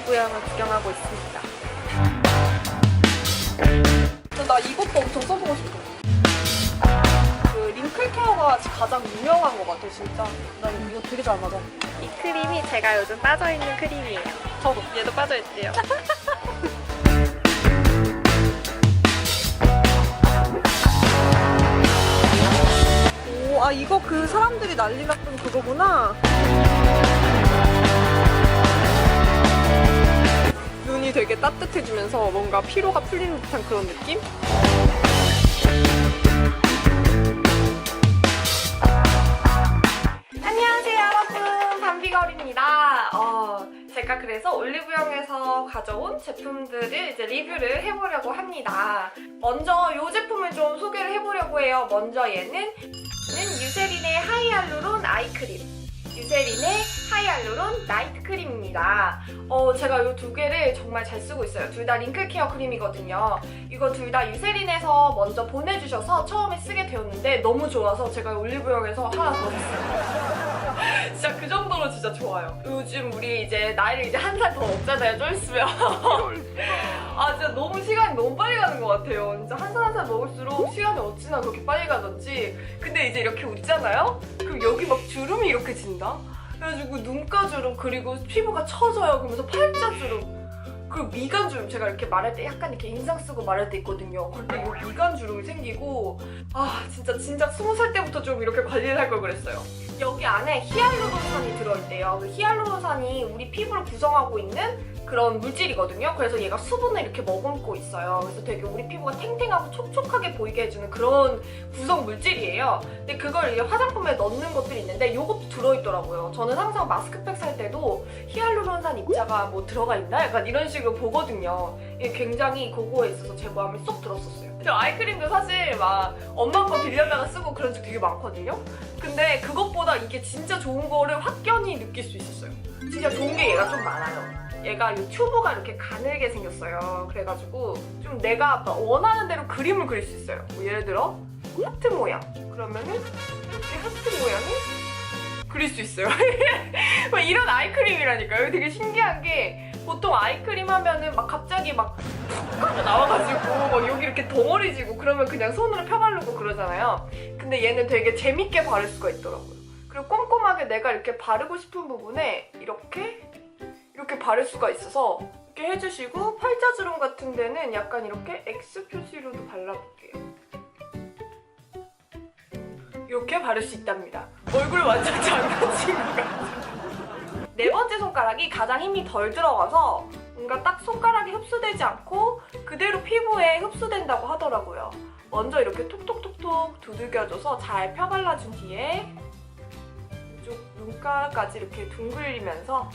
올리브영을 구경하고 있습니다. 나 이것도 엄청 써보고 싶어. 그 링클 케어가 가장 유명한 것 같아, 진짜. 나 이거 되게 잘 맞아. 이 크림이 제가 요즘 빠져있는 크림이에요. 저도. 얘도 빠져있대요. 오, 아, 이거 그 사람들이 난리 났던 그거구나. 눈이 되게 따뜻해지면서 뭔가 피로가 풀리는 듯한 그런 느낌? 안녕하세요 여러분. 밤비걸입니다. 어, 제가 그래서 올리브영에서 가져온 제품들을 이제 리뷰를 해보려고 합니다. 먼저 이 제품을 좀 소개를 해보려고 해요. 먼저 얘는 유세린의 하이알루론 아이크림 유세린의 하이알루론 나이트 크림입니다. 어, 제가 이 두 개를 정말 잘 쓰고 있어요. 둘 다 링클 케어 크림이거든요. 이거 둘 다 유세린에서 먼저 보내주셔서 처음에 쓰게 되었는데 너무 좋아서 제가 올리브영에서 하나 더 샀어요. 진짜 그 정도로 진짜 좋아요. 요즘 우리 이제 나이를 이제 한 살 더 먹잖아요. 좀 있으면. 아 진짜 너무 시간이 너무 빨리 가는 것 같아요. 진짜 한 살 한 살 먹을수록 시간이 어찌나 그렇게 빨리 가던지. 근데 이제 이렇게 웃잖아요? 그럼 여기 막 주름이 이렇게 진다? 그래가지고 눈가 주름 그리고 피부가 처져요. 그러면서 팔자 주름. 그리고 미간 주름 제가 이렇게 말할 때 약간 이렇게 인상 쓰고 말할 때 있거든요. 그때 이 미간 주름이 생기고 아 진짜 진짜 스무 살 때부터 좀 이렇게 관리를 할 걸 그랬어요. 여기 안에 히알루론산이 들어있대요. 그 히알루론산이 우리 피부를 구성하고 있는 그런 물질이거든요. 그래서 얘가 수분을 이렇게 머금고 있어요. 그래서 되게 우리 피부가 탱탱하고 촉촉하게 보이게 해주는 그런 구성 물질이에요. 근데 그걸 이제 화장품에 넣는 것들이 있는데 이것도 들어있더라고요. 저는 항상 마스크팩 살 때도 히알루론산 입자가 뭐 들어가 있나? 약간 이런 식으로 보거든요. 이게 굉장히 그거에 있어서 제 마음에 쏙 들었었어요. 저 아이크림도 사실 막 엄마 거 빌려다가 쓰고 그런 적 되게 많거든요. 근데 그것보다 이게 진짜 좋은 거를 확연히 느낄 수 있었어요. 진짜 좋은 게 얘가 좀 많아요. 얘가 이 튜브가 이렇게 가늘게 생겼어요. 그래가지고 좀 내가 원하는 대로 그림을 그릴 수 있어요. 뭐 예를 들어 하트 모양. 그러면은 이렇게 하트 모양을 그릴 수 있어요. 막 이런 아이크림이라니까요. 되게 신기한 게 보통 아이크림 하면은 막 갑자기 막툭 하고 나와가지고 막 여기 이렇게 덩어리 지고 그러면 그냥 손으로 펴바르고 그러잖아요. 근데 얘는 되게 재밌게 바를 수가 있더라고요. 그리고 꼼꼼하게 내가 이렇게 바르고 싶은 부분에 이렇게 이렇게 바를 수가 있어서 이렇게 해주시고 팔자주름 같은 데는 약간 이렇게 X 표시로도 발라볼게요. 이렇게 바를 수 있답니다. 얼굴 완전 장난친 것 같아요. 네 번째 손가락이 가장 힘이 덜 들어가서 뭔가 딱 손가락이 흡수되지 않고 그대로 피부에 흡수된다고 하더라고요. 먼저 이렇게 톡톡톡톡 두들겨줘서 잘 펴발라준 뒤에 이쪽 눈가까지 이렇게 둥글리면서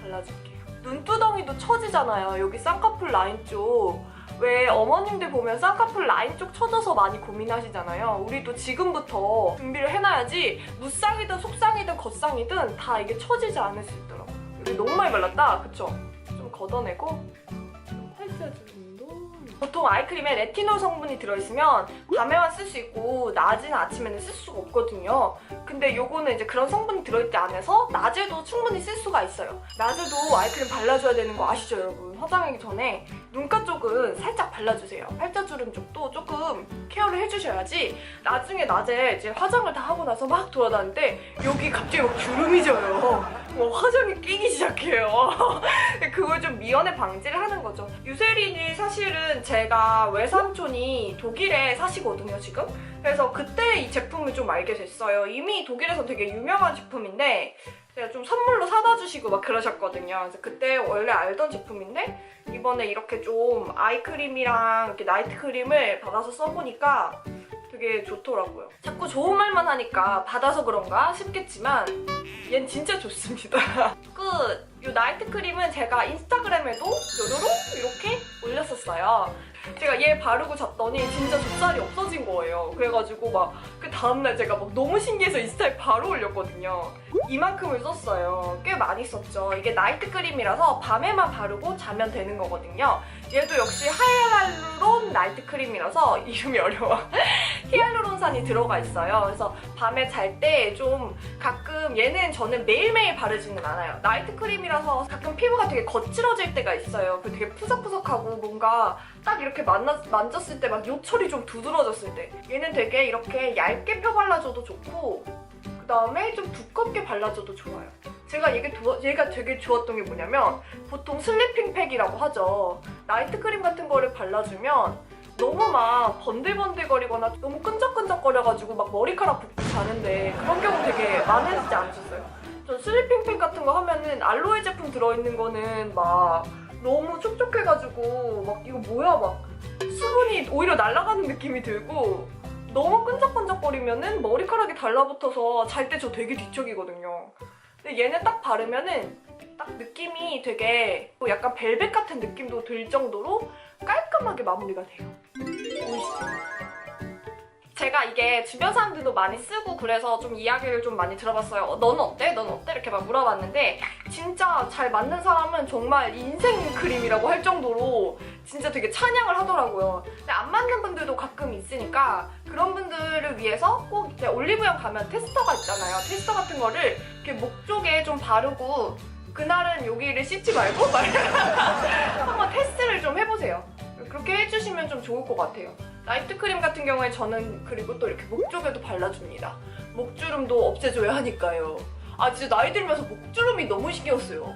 발라줄게요. 눈두덩이도 처지잖아요. 여기 쌍꺼풀 라인 쪽. 왜 어머님들 보면 쌍꺼풀 라인 쪽 처져서 많이 고민하시잖아요. 우리도 지금부터 준비를 해놔야지 무쌍이든 속쌍이든 겉쌍이든 다 이게 처지지 않을 수 있더라고요. 여기 너무 많이 발랐다. 그쵸? 좀 걷어내고 보통 아이크림에 레티놀 성분이 들어있으면 밤에만 쓸 수 있고 낮이나 아침에는 쓸 수가 없거든요. 근데 요거는 이제 그런 성분이 들어있지 않아서 낮에도 충분히 쓸 수가 있어요. 낮에도 아이크림 발라줘야 되는 거 아시죠, 여러분? 화장하기 전에 눈가 쪽은 살짝 발라주세요. 팔자주름 쪽도 조금 케어를 해주셔야지 나중에 낮에 이제 화장을 다 하고 나서 막 돌아다니는데 여기 갑자기 막 주름이 져요. 뭐 화장이 끼기 시작해요. 그걸 좀 미연에 방지를 하는 거죠. 유세린이 사실은 제가 외삼촌이 독일에 사시거든요, 지금. 그래서 그때 이 제품을 좀 알게 됐어요. 이미 독일에서 되게 유명한 제품인데 제가 좀 선물로 사다 주시고 막 그러셨거든요. 그래서 그때 원래 알던 제품인데 이번에 이렇게 좀 아이크림이랑 이렇게 나이트 크림을 받아서 써보니까 되게 좋더라고요. 자꾸 좋은 말만 하니까 받아서 그런가 싶겠지만 얜 진짜 좋습니다. 끝! 이 나이트 크림은 제가 인스타그램에도 요로로 이렇게 올렸었어요. 제가 얘 바르고 잤더니 진짜 좁쌀이 없어진 거예요. 그래가지고 막 그 다음날 제가 막 너무 신기해서 인스타에 바로 올렸거든요. 이만큼을 썼어요. 꽤 많이 썼죠. 이게 나이트 크림이라서 밤에만 바르고 자면 되는 거거든요. 얘도 역시 하이알루론 나이트 크림이라서 이름이 어려워. 히알루론산이 들어가 있어요. 그래서 밤에 잘 때 좀 가끔 얘는 저는 매일매일 바르지는 않아요. 나이트 크림이라서 가끔 피부가 되게 거칠어질 때가 있어요. 그 되게 푸석푸석하고 뭔가 딱 이렇게 만나, 만졌을 때 막 요철이 좀 두드러졌을 때 얘는 되게 이렇게 얇게 펴 발라줘도 좋고 그 다음에 좀 두껍게 발라줘도 좋아요. 제가 이게 두- 얘가 되게 좋았던 게 뭐냐면 보통 슬리핑 팩이라고 하죠. 나이트 크림 같은 거를 발라주면 너무 막 번들번들거리거나 너무 끈적끈적거려가지고 막 머리카락 붓고 자는데 그런 경우 되게 많으시지 않으셨어요? 전 슬리핑 팩 같은 거 하면은 알로에 제품 들어있는 거는 막 너무 촉촉해가지고 막 이거 뭐야 막 수분이 오히려 날아가는 느낌이 들고 너무 끈적끈적거리면은 머리카락이 달라붙어서 잘 때 저 되게 뒤척이거든요. 근데 얘는 딱 바르면은 딱 느낌이 되게 약간 벨벳 같은 느낌도 들 정도로 깔끔하게 마무리가 돼요. 제가 이게 주변 사람들도 많이 쓰고 그래서 좀 이야기를 좀 많이 들어봤어요. 어, 너는 어때? 너는 어때? 이렇게 막 물어봤는데 진짜 잘 맞는 사람은 정말 인생 크림이라고 할 정도로 진짜 되게 찬양을 하더라고요. 근데 안 맞는 분들도 가끔 있으니까 그런 분들을 위해서 꼭 이제 올리브영 가면 테스터가 있잖아요. 테스터 같은 거를 이렇게 목 쪽에 좀 바르고 그날은 여기를 씻지 말고 막 한번 테스트를 좀 해보세요. 그렇게 해주시면 좀 좋을 것 같아요. 나이트 크림 같은 경우에 저는 그리고 또 이렇게 목 쪽에도 발라줍니다. 목주름도 없애줘야 하니까요. 아 진짜 나이 들면서 목주름이 너무 신경 쓰여.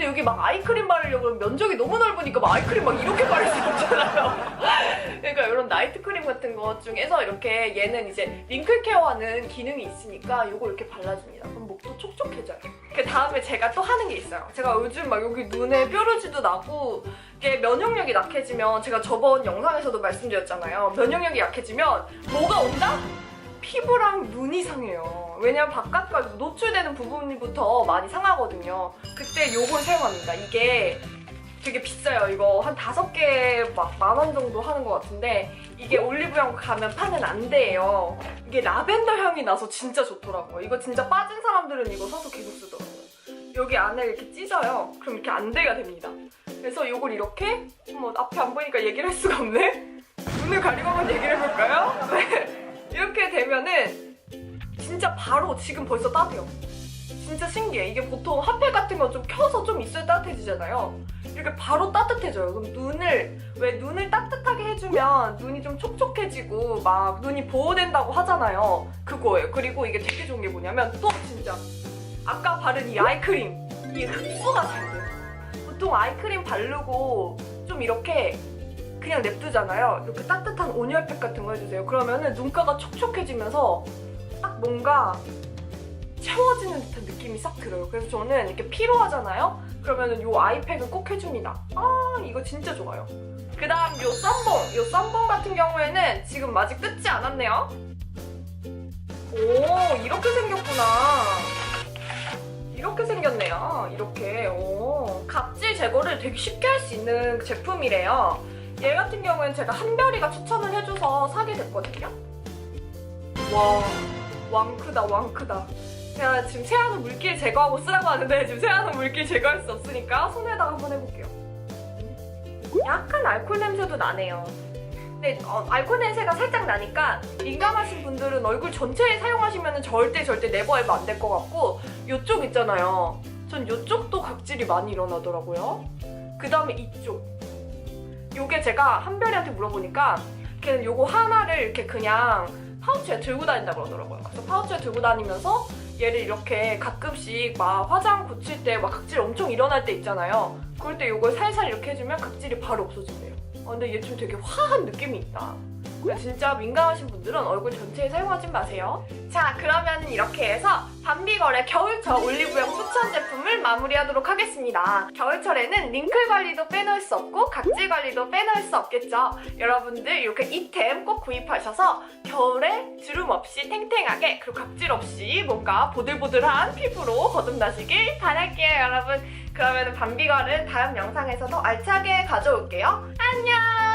근데 여기 막 아이크림 바르려고 그러면 면적이 너무 넓으니까 막 아이크림 막 이렇게 바를 수 없잖아요. 그러니까 이런 나이트 크림 같은 것 중에서 이렇게 얘는 이제 링클 케어하는 기능이 있으니까 이거 이렇게 발라줍니다. 그럼 목도 촉촉해져요. 그 다음에 제가 또 하는 게 있어요. 제가 요즘 막 여기 눈에 뾰루지도 나고 이게 면역력이 약해지면 제가 저번 영상에서도 말씀드렸잖아요. 면역력이 약해지면 뭐가 온다? 피부랑 눈이 상해요. 왜냐면 바깥과 노출되는 부분부터 많이 상하거든요. 그때 요걸 사용합니다. 이게 되게 비싸요. 이거 한 다섯 개 막 만 원 정도 하는 것 같은데 이게 올리브영 가면 파는 안대예요. 이게 라벤더 향이 나서 진짜 좋더라고요. 이거 진짜 빠진 사람들은 이거 사서 계속 쓰더라고요. 여기 안에 이렇게 찢어요. 그럼 이렇게 안대가 됩니다. 그래서 이걸 이렇게 뭐 앞에 안 보니까 얘기를 할 수가 없네. 눈을 가리고 한번 얘기를 해볼까요? 네. 이렇게 되면은 진짜 바로 지금 벌써 따뜻해요. 진짜 신기해. 이게 보통 핫팩 같은 거 좀 켜서 좀 있어야 따뜻해지잖아요. 이렇게 바로 따뜻해져요. 그럼 눈을 왜 눈을 따뜻하게 해주면 눈이 좀 촉촉해지고 막 눈이 보호된다고 하잖아요. 그거예요. 그리고 이게 되게 좋은 게 뭐냐면 또 진짜 아까 바른 이 아이크림 이 흡수가 잘 돼요. 보통 아이크림 바르고 좀 이렇게 그냥 냅두잖아요. 이렇게 따뜻한 온열팩 같은 거 해주세요. 그러면은 눈가가 촉촉해지면서 딱 뭔가 채워지는 듯한 느낌이 싹 들어요. 그래서 저는 이렇게 피로하잖아요. 그러면은 요 아이팩은 꼭 해줍니다. 아 이거 진짜 좋아요. 그 다음 요 썸봉. 요 썸봉 같은 경우에는 지금 아직 뜯지 않았네요. 오 이렇게 생겼구나. 이렇게 생겼네요. 이렇게. 오. 각질 제거를 되게 쉽게 할 수 있는 제품이래요. 얘 같은 경우에는 제가 한별이가 추천을 해줘서 사게 됐거든요. 와, 왕크다, 왕크다. 제가 지금 세안은 물길 제거하고 쓰라고 하는데 지금 세안은 물길 제거할 수 없으니까 손에다가 한번 해볼게요. 약간 알코올 냄새도 나네요. 근데 어, 알코올 냄새가 살짝 나니까 민감하신 분들은 얼굴 전체에 사용하시면 절대 절대 네버에버 안될 것 같고 이쪽 있잖아요. 전 이쪽도 각질이 많이 일어나더라고요. 그 다음에 이쪽. 요게 제가 한별이한테 물어보니까 걔는 요거 하나를 이렇게 그냥 파우치에 들고 다닌다 그러더라고요. 그래서 파우치에 들고 다니면서 얘를 이렇게 가끔씩 막 화장 고칠 때 막 각질 엄청 일어날 때 있잖아요. 그럴 때 요걸 살살 이렇게 해주면 각질이 바로 없어진대요. 어, 근데 얘 좀 되게 화한 느낌이 있다. 진짜 민감하신 분들은 얼굴 전체에 사용하지 마세요. 자, 그러면 이렇게 해서 밤비걸의 겨울철 올리브영 추천 제품을 마무리하도록 하겠습니다. 겨울철에는 링클 관리도 빼놓을 수 없고 각질 관리도 빼놓을 수 없겠죠. 여러분들 이렇게 이템 꼭 구입하셔서 겨울에 주름 없이 탱탱하게 그리고 각질 없이 뭔가 보들보들한 피부로 거듭나시길 바랄게요, 여러분. 그러면 밤비걸은 다음 영상에서 더 알차게 가져올게요. 안녕!